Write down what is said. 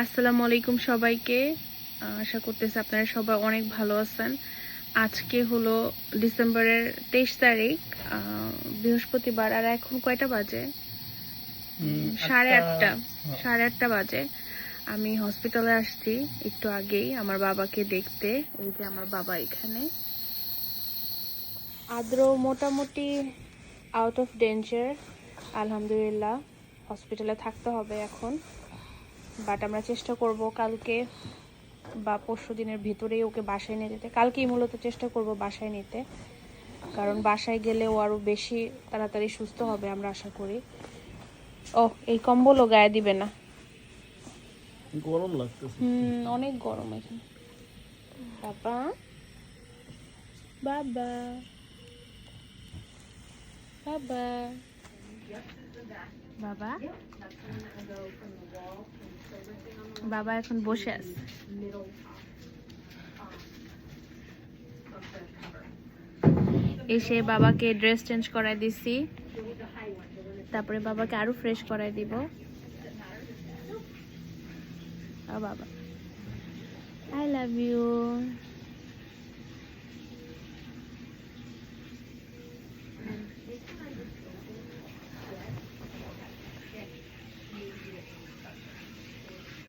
আসসালামু আলাইকুম সবাইকে। আশা করতেছি আপনারা সবাই অনেক ভালো আছেন। আজকে হলো ডিসেম্বরের তেইশ তারিখ বৃহস্পতিবার আর এখন কয়টা বাজে? সাড়ে আটটা। সাড়ে আটটা বাজে। আমি হসপিটালে আসছি একটু আগেই আমার বাবাকে দেখতে। এই যে আমার বাবা এখানে। আদ্র মোটামুটি আউট অফ ডেঞ্জার আলহামদুলিল্লাহ। হসপিটালে থাকতে হবে এখন। বাট আমরা চেষ্টা করব কালকে বা পরশু দিনের ভিতরেই ওকে বাসায় নিয়ে যেতে। কালকেই মূলত চেষ্টা করব বাসায় নিতে। কারণ বাসায় গেলে ও আরও বেশি তাড়াতাড়ি সুস্থ হবে আমরা আশা করি। ও এই কম্বলও গায়ে দিবে না। গরম লাগতেছে। হুম অনেক গরম এখানে। বাবা। বাবা। বাবা। বাবা। বাবা এখন বসে আছে। এসে বাবাকে ড্রেস চেঞ্জ করাই দিছি। তারপরে বাবাকে আরও ফ্রেশ করাই দিব। বাবা। I love you